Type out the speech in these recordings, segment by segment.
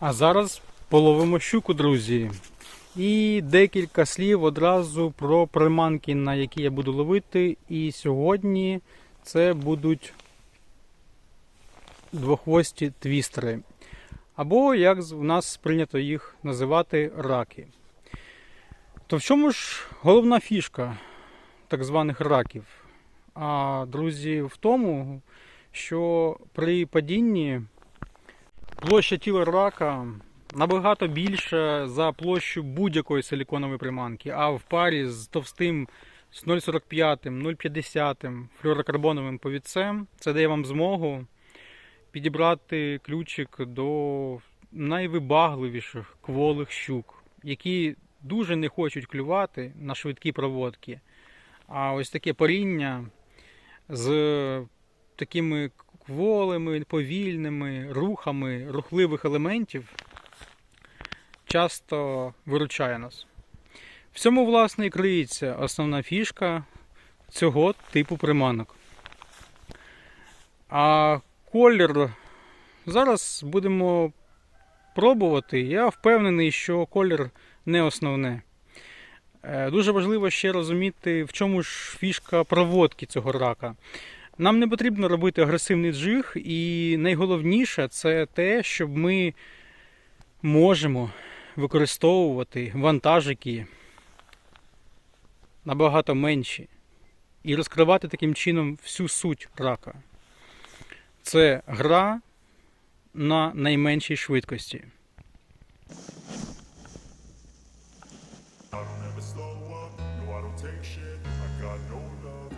А зараз половимо щуку, друзі. І декілька слів одразу про приманки, на які я буду ловити. І сьогодні це будуть двохвості твістери. Або, як у нас прийнято їх називати, раки. То в чому ж головна фішка так званих раків? А, друзі, в тому, що при падінні площа тіла рака набагато більша за площу будь-якої силіконової приманки, а в парі з товстим з 0,45, 0,50 флюорокарбоновим повідцем це дає вам змогу підібрати ключик до найвибагливіших кволих щук, які дуже не хочуть клювати на швидкі проводки. А ось таке паріння з такими кволими, повільними рухами рухливих елементів часто виручає нас. В цьому, власне, і криється основна фішка цього типу приманок. А колір зараз будемо пробувати. Я впевнений, що колір не основне. Е, Дуже важливо ще розуміти, в чому ж фішка проводки цього рака. Нам не потрібно робити агресивний джиг, і найголовніше це те, щоб ми можемо використовувати вантажики набагато менші і розкривати таким чином всю суть рака. Це гра на найменшій швидкості. I don't ever slow up, no I don't take shit I got no love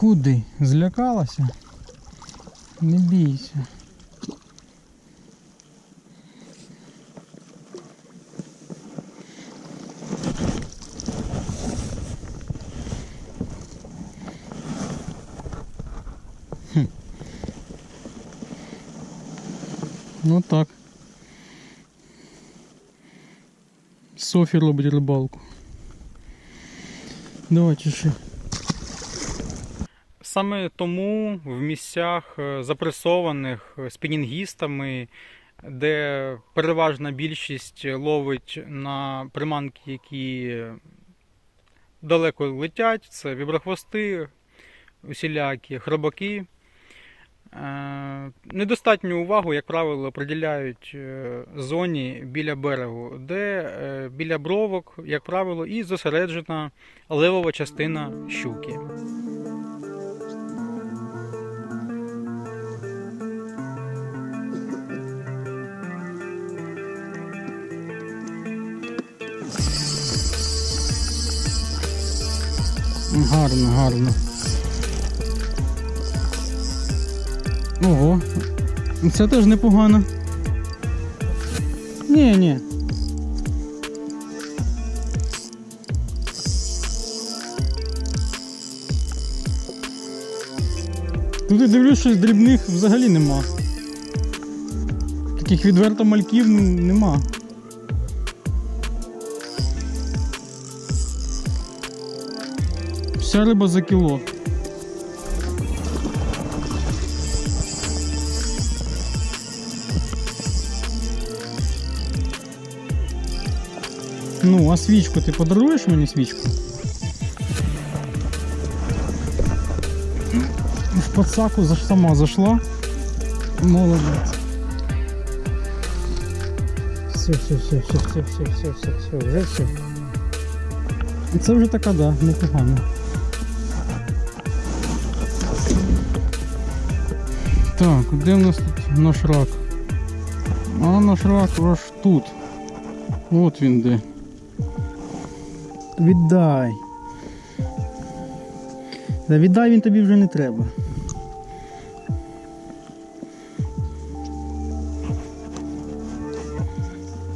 Куди? Злякалася? Не бійся. Хм. Ну так. Софі робить рибалку. Давайте ще. Саме тому в місцях е, запресованих спінінгістами, де переважна більшість ловить на приманки, які далеко летять, це віброхвости, усілякі хробаки. Е, Недостатню увагу, як правило, приділяють е, зоні біля берегу, де біля бровок, як правило, і зосереджена левова частина щуки. Гарно, гарно. Ого. Це теж непогано. Ні, ні. Тут я дивлюсь, що дрібних взагалі нема. Таких відверто мальків нема. Вся риба за кіло. Ну, а свічку ти подаруєш мені свічку? В подсаку сама зайшла. Молодець. Все, все, все, все, все, все, все, все, все, вже все. Це вже така, да, непогано. Так, де в нас тут наш рак? А наш рак аж тут. От він де. Віддай. Та віддай він тобі вже не треба.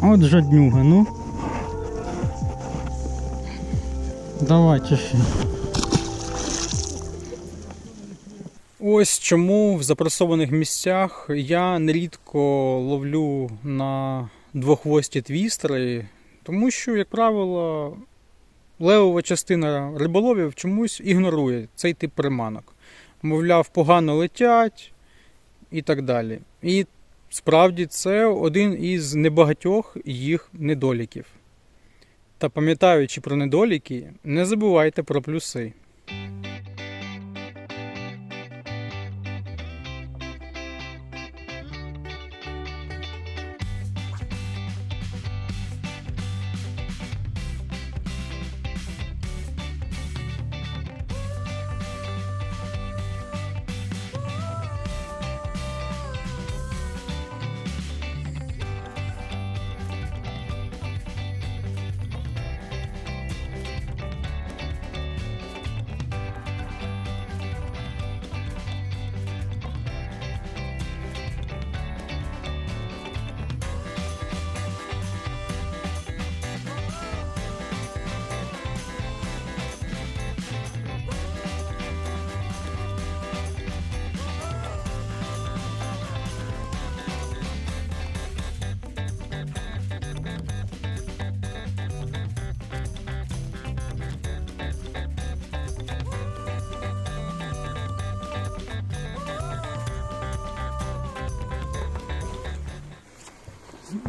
От жаднюга, ну. Давай чеши. Ось чому в запресованих місцях я нерідко ловлю на двохвості твістери, тому що, як правило, левова частина риболовів чомусь ігнорує цей тип приманок. Мовляв, погано летять і так далі. І справді це один із небагатьох їх недоліків. Та пам'ятаючи про недоліки, не забувайте про плюси.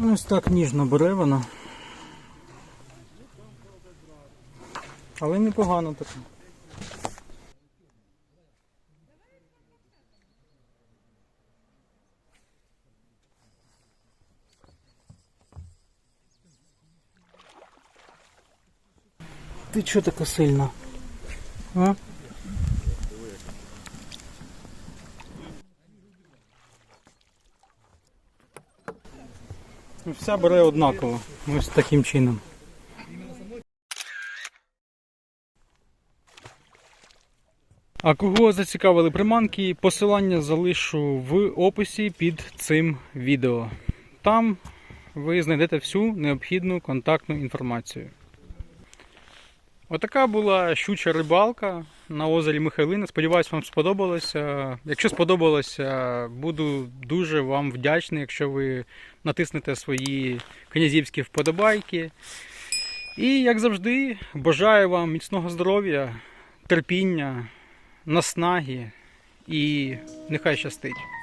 Ось так ніжно бере вона. Але непогано так. Ти чого така сильна? А? Вся бере однаково. Ось таким чином. А кого зацікавили приманки, посилання залишу в описі під цим відео. Там ви знайдете всю необхідну контактну інформацію. Отака була щуча рибалка на озері Михайлина. Сподіваюсь, вам сподобалося. Якщо сподобалося, буду дуже вам вдячний, якщо ви натиснете свої князівські вподобайки. І, як завжди, бажаю вам міцного здоров'я, терпіння, наснаги і нехай щастить.